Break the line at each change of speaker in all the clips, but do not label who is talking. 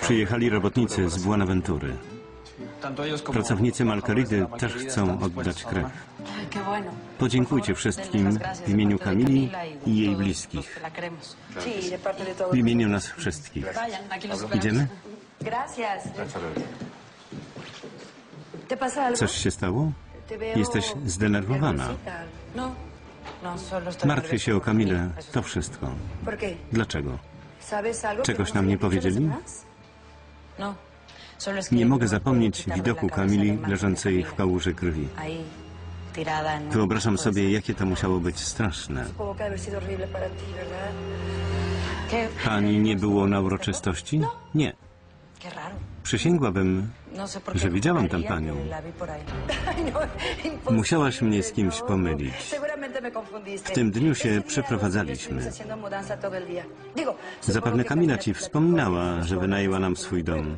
Przyjechali robotnicy z Buenaventury. Pracownicy Malkaridy też chcą oddać krew. Podziękujcie wszystkim w imieniu Kamili i jej bliskich. W imieniu nas wszystkich. Idziemy? Coś się stało? Jesteś zdenerwowana.
No, no,
Martwię się o. Kamilę. To wszystko. Dlaczego? Czegoś
no
nam nie powiedzieli?
No,
Nie
no
mogę
puedo
zapomnieć widoku Kamili leżącej w kałuży krwi. Wyobrażam sobie, jakie to musiało być straszne. Pani nie było na uroczystości? Nie. Przysięgłabym,
No
że widziałam tam panią.
no,
Musiałaś mnie z kimś
no.
pomylić. W tym dniu się przeprowadzaliśmy. Zapewne Kamila
Camila
ci wspominała, że wynajęła nam swój dom.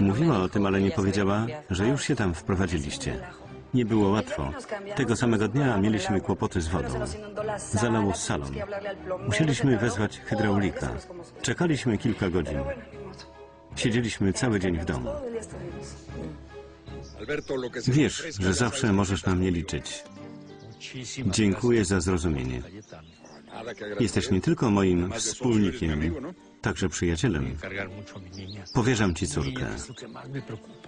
Mówiła o tym, ale nie powiedziała, że już się tam wprowadziliście. Nie było łatwo. Tego samego dnia mieliśmy kłopoty z wodą. Zalało salon. Musieliśmy wezwać hydraulika. Czekaliśmy kilka godzin. Siedzieliśmy cały dzień w domu. Wiesz, że zawsze możesz na mnie liczyć. Dziękuję za zrozumienie. Jesteś nie tylko moim wspólnikiem, także przyjacielem. Powierzam ci córkę.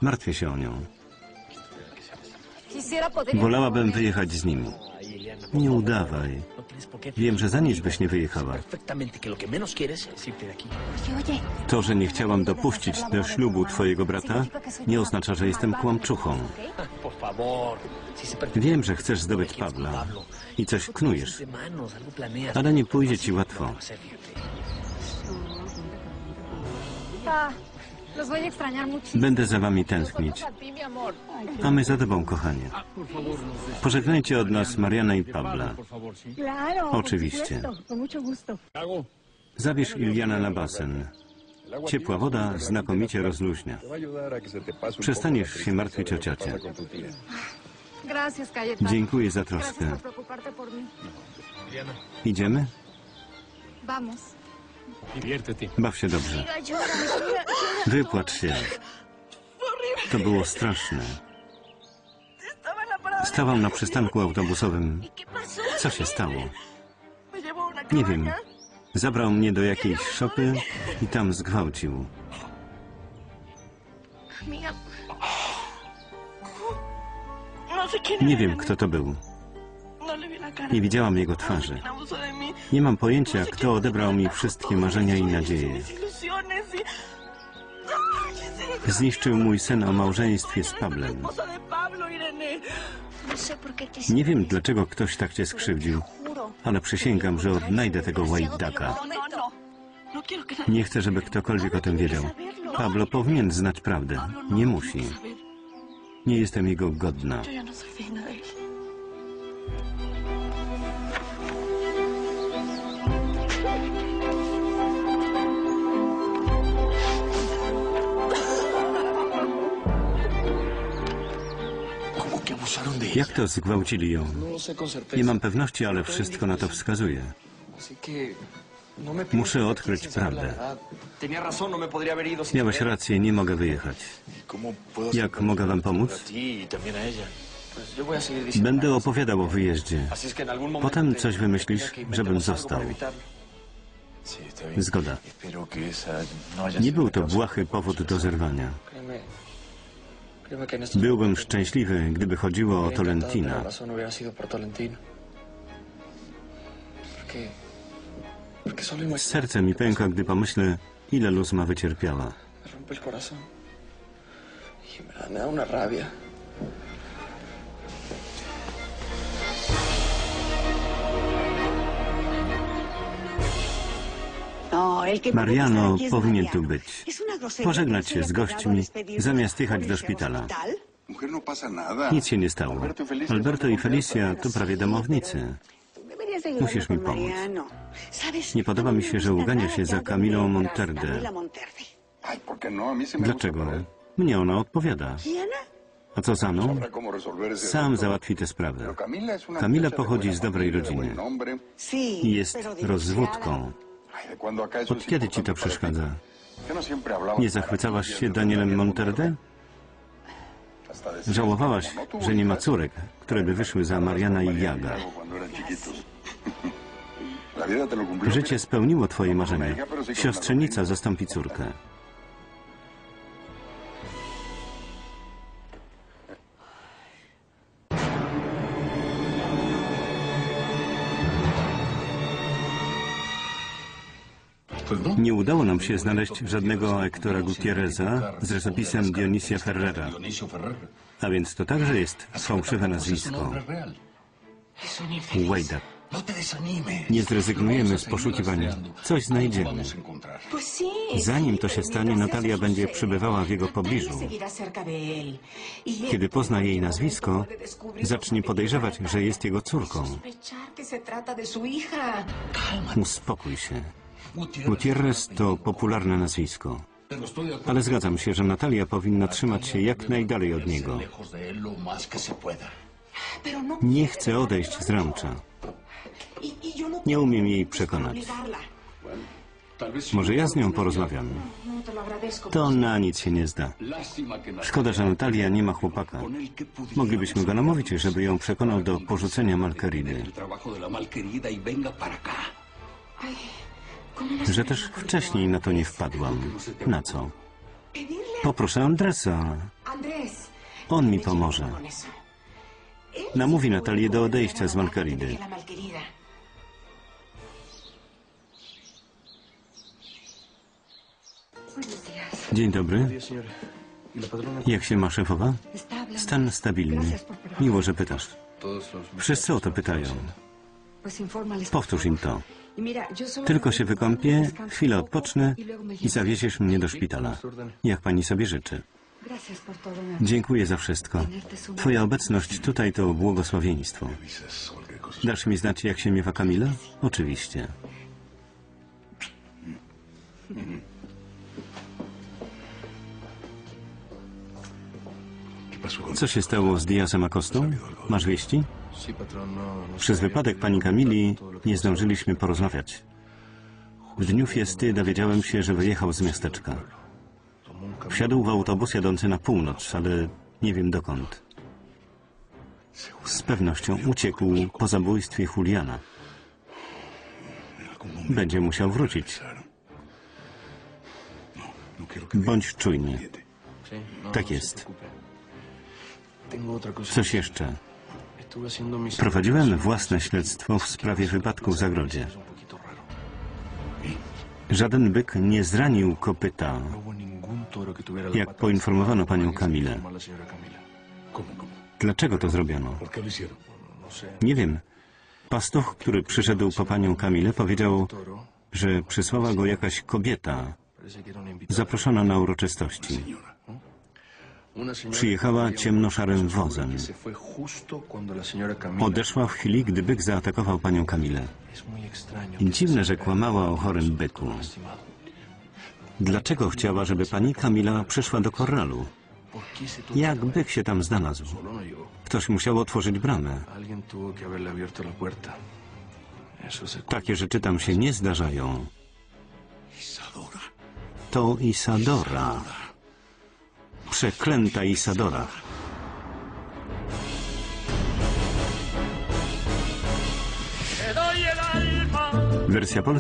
Martwię się o nią. Wolałabym wyjechać z nimi. Nie udawaj. Wiem, że za nic byś nie wyjechała. To, że nie chciałam dopuścić do ślubu twojego brata, nie oznacza, że jestem kłamczuchą. Wiem, że chcesz zdobyć Pabla i coś knujesz, ale nie pójdzie ci łatwo.
Ah, muchísimo.
Będę za wami tęsknić,
A
my za tobą, kochanie. Pożegnajcie od nas Mariana i Pabla. Oczywiście. Zabierz Iliana na basen. Ciepła woda znakomicie rozluźnia. Przestaniesz się martwić o ciocię. Dziękuję za troskę. Idziemy? Baw się dobrze. Wypłacz się. To było straszne. Stałam na przystanku autobusowym. Co się stało? Nie wiem. Zabrał mnie do jakiejś szopy i tam zgwałcił. Nie wiem, kto to był. Nie widziałam jego twarzy. Nie mam pojęcia, kto odebrał mi wszystkie marzenia i nadzieje. Zniszczył mój sen o małżeństwie z Pablem. Nie wiem, dlaczego ktoś tak cię skrzywdził, ale przysięgam, że odnajdę tego łajdaka. Nie chcę, żeby ktokolwiek o tym wiedział. Pablo powinien znać prawdę. Nie musi. Nie jestem jego godna. Jak to zgwałcili ją?
No.
Nie mam pewności, ale wszystko na to wskazuje. Muszę odkryć prawdę.
no
Miałeś rację, nie mogę wyjechać.
¿Cómo puedo
Jak mogę wam pomóc?
Y
Będę opowiadał o wyjeździe. Potem
te-
coś wymyślisz, żebym został. Zgoda.
No
Nie był to błahy powód do zerwania. Byłbym szczęśliwy, gdyby chodziło o Tolentina. Serce mi pęka, gdy pomyślę, ile Luz ma wycierpiała.
me. Y da, una rabia.
Mariano powinien tu być. Pożegnać się z gośćmi, zamiast jechać do szpitala.
No.
Nic się nie stało. Alberto i Felicia to prawie domownicy. Musisz mi pomóc. Nie podoba mi się, że ugania się za Camilą Monterde.
Ay, ¿por qué no?
Dlaczego? Mnie ona odpowiada. A co za mną? Sam załatwi tę sprawę. Kamila pochodzi z dobrej rodziny. jest rozwódką.
Ay, ¿de cuándo acá eso
Od kiedy ci to przeszkadza?
¿Qué no
Nie zachwycałaś się Danielem Monterde? Żałowałaś,
no
że nie ma córek, które by wyszły za Mariana i Jaga. Życie spełniło twoje marzenie. Siostrzenica zastąpi córkę. Nie udało nam się znaleźć żadnego Hectora Gutierreza z rysopisem Dionisia Ferrera. A więc to także jest fałszywe nazwisko. Wejda. Nie zrezygnujemy z poszukiwania. Coś znajdziemy. Zanim to się stanie, Natalia będzie przybywała w jego pobliżu. Kiedy pozna jej nazwisko, zacznie podejrzewać, że jest jego córką. Uspokój się. Gutierrez to popularne nazwisko. Ale zgadzam się, że Natalia powinna trzymać się jak najdalej od niego. Nie chce odejść z rancza. Nie umiem jej przekonać. Może ja z nią porozmawiam. To na nic się nie zda. Szkoda, że Natalia nie ma chłopaka. Moglibyśmy go namówić, żeby ją przekonał do porzucenia Malkeridy. Że też wcześniej na to nie wpadłam. Na co? Poproszę Andresa. On mi pomoże. Namówi Natalię do odejścia z Malkeridy. Dzień dobry. Jak się ma szefowa? Stan stabilny. Miło, że pytasz. Wszyscy o to pytają. Powtórz im to. Tylko się wykąpię, chwilę odpocznę i zawieziesz mnie do szpitala. Jak pani sobie życzy. Dziękuję za wszystko. Twoja obecność tutaj to błogosławieństwo. Dasz mi znać, jak się miewa Kamila? Oczywiście. Co się stało z Diazem Acostą? Masz wieści? Przez wypadek pani Kamili nie zdążyliśmy porozmawiać. W dniu fiesty dowiedziałem się, że wyjechał z miasteczka. Wsiadł w autobus jadący na północ, ale nie wiem dokąd. Z pewnością uciekł po zabójstwie Juliana. Będzie musiał wrócić. Bądź czujny. Tak jest. Coś jeszcze. Prowadziłem własne śledztwo w sprawie wypadku w zagrodzie. Żaden byk nie zranił kopyta, jak poinformowano panią Kamilę. Dlaczego to zrobiono? Nie wiem. Pastuch, który przyszedł po panią Kamilę, powiedział, że przysłała go jakaś kobieta, zaproszona na uroczystości. Przyjechała ciemnoszarym wozem. Odeszła w chwili, gdy byk zaatakował panią Kamilę. Dziwne, że kłamała o chorym byku. Dlaczego chciała, żeby pani Kamila przyszła do korralu? Jak byk się tam znalazł? Ktoś musiał otworzyć bramę. Takie rzeczy tam się nie zdarzają. To Isadora. Przeklęta Isadora. Wersja polska.